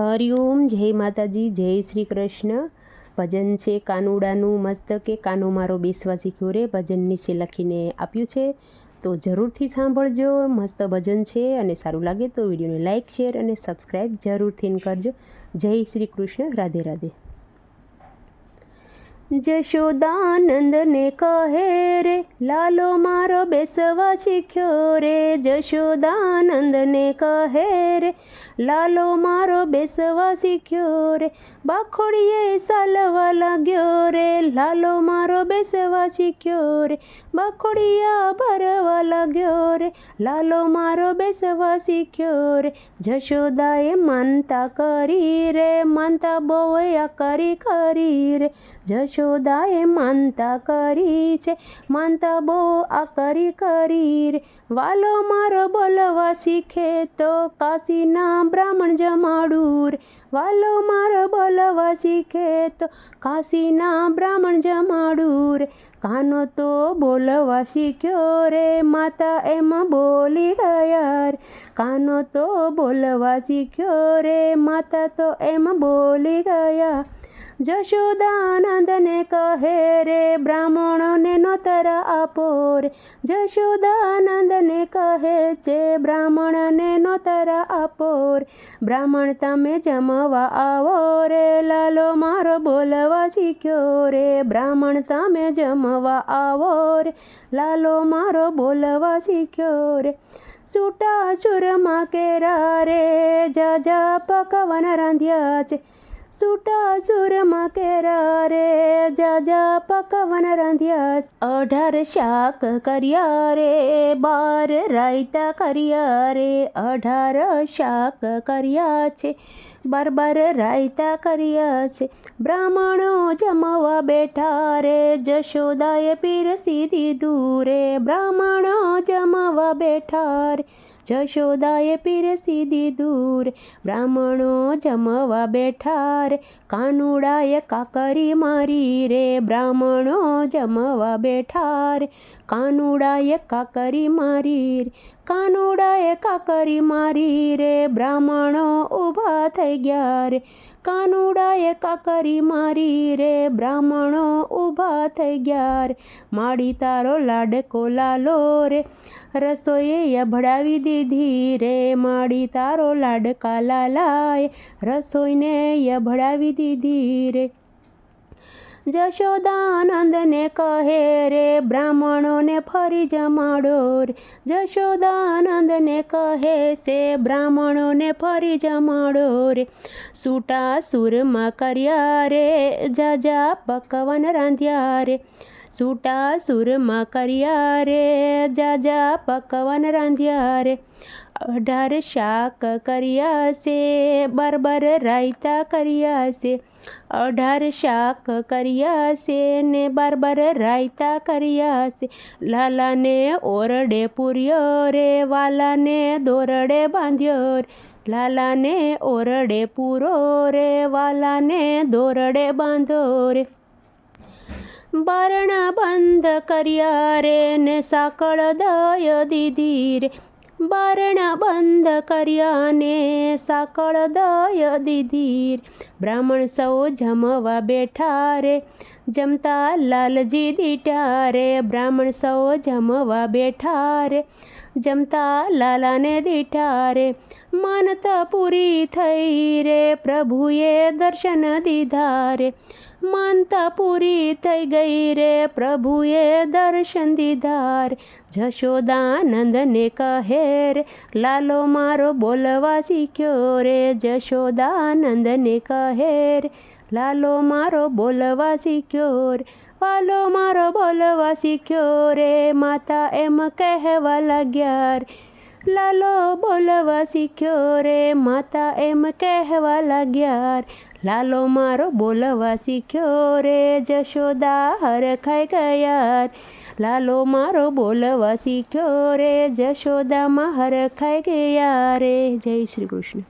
હરિઓમ જય માતાજી, જય શ્રી કૃષ્ણ. ભજન છે કાનુડાનું મસ્ત કે કાનો મારો બેસવા શીખ્યો રે ભજન નીચે લખીને આપ્યું છે. તો જરૂરથી સાંભળજો. મસ્ત ભજન છે અને સારું લાગે તો વિડીયોને લાઇક શેર અને સબસ્ક્રાઈબ જરૂરથી કરજો. જય શ્રી કૃષ્ણ. રાધે રાધે. જશોદાનંદને કહે રે, લાલો મારો બેસવા શીખ્યો રે. જશોદાનંદને કહે રે, લાલો મારો બેસવા શીખ્યો રે. બાખોડીએ સાલવા લાગ્યો રે, લાલો મારો બેસવા શીખ્યો રે. બાખોડિયા ભરવા લાગ્યો રે, લાલો મારો બેસવા શીખ્યો રે. જશોદાએ માનતા કરી રે, માનતા બોયા કરી કરી રે. જશોદાએ માનતા કરી છે. માનતા બહુ આ કરી કરી રે. વાલો મારો બોલવા શીખે તો કાશીના બ્રાહ્મણ જમાડું રે. વાલો મારો બોલવા શીખે તો કાશીના બ્રાહ્મણ જમાડું રે. કાનો તો બોલવા શીખ્યો રે. માતા એમ બોલી ગયા રે. કાનો તો બોલવા શીખ્યો રે. માતા તો એમ બોલી ગયા જશોદાનંદને કહે રે, બ્રાહ્મણોને નોતર આપો રે જશોદાનંદને કહે છે, બ્રાહ્મણને નોતર આપો રે બ્રાહ્મણ, તમે જમવા આવો રે, લાલો મારો બોલવા શીખ્યો રે. બ્રાહ્મણ, તમે જમવા આવો રે, લાલો મારો બોલવા શીખ્યો રે. છૂટા સુરમાં કેરા રે જાજા પકવન રાંધ્યા છે. સૂટા સુરમાં કેરા રે જાજા પકવન રાંધ્યા અઢાર શાક કર્યા રે બાર રાયતા કર્યા રે અઢાર શાક કર્યા છે, બાર બાર રાયતા કર્યા છે. બ્રાહ્મણો જમવા બેઠા રે, જશોદાએ પીરસી દીધું રે બ્રાહ્મણો જમવા બેઠા રે, જશોદાએ પીરસી દીધું રે બ્રાહ્મણો જમવા બેઠા રે કાનુડાએ કાકરી મારી રે બ્રાહ્મણો જમવા બેઠા રે કાનુડાએ કાકરી મારી રે કાનુડાએ કાકરી મારી રે બ્રાહ્મણો ઊભા થઈ ગયા રે કાનુડાએ કાકરી મારી રે બ્રાહ્મણો ઊભા થઈ ગયા રે માડી તારો લાડકો લાલો રે રસોઈએ ભડાવી દીધી રે માડી તારો લાડકા લાલાએ રસોઈને યભડાવી દીધી રે. જશોદાનંદને કહે રે, બ્રાહ્મણોને ફરી જમાડો રે. જશોદાનંદને કહે છે બ્રાહ્મણોને ફરી જમાડો રે. સૂટા સુરમાં કર્યા રે, જાજા પકવન રાંધ્યા રે. સૂટા સુરમાં કર્યા રે, જાજા પકવન રાંધ્યા રે. અઢાર શાક કર્યા છે બરબર રાયતા કર્યા છે અઢાર શાક કર્યા છે ને બરબર રાયતા કર્યા છે લાલાને ઓરડે પૂર્યો રે, વાલાને દોરડે બાંધ્યો રે. લાલાને ઓરડે પૂરો રે, વાલાને દોરડે બાંધો રે. બારણા બંધ કર્યા રે ને સાકળ દય દીધી રે. બારણા બંધ કર્યાને સાકળ દય દીધી બ્રાહ્મણ સૌ જમવા બેઠા રે, જમતા લાલજી દીટા રે. બ્રાહ્મણ સૌ જમવા બેઠા રે, જમતા લાલાને દીઠા રે. માનતા પૂરી થઈ રે, પ્રભુએ દર્શન દીધા રે. માનતા પૂરી થઈ ગઈ રે પ્રભુએ દર્શન દીધાર જશોદાનંદને કહે રે લાલો મારો બોલવા શીખ્યો રે જશોદાનંદને કહે રે લાલો મારો બોલવા શીખ્યો રે વાલો મારો બોલવા શીખ્યો રે માતા એમ કહેવા લાગ્યા રે લાલો બોલવા શીખ્યો રે, માતા એમ કહેવા લાગ્યા લાલો મારો બોલવા શીખ્યો રે, જશોદા હરખાઈ ગયા લાલો મારો બોલવા શીખ્યો રે, જશોદામાં હરખાઈ ગયા રે. જય શ્રી કૃષ્ણ.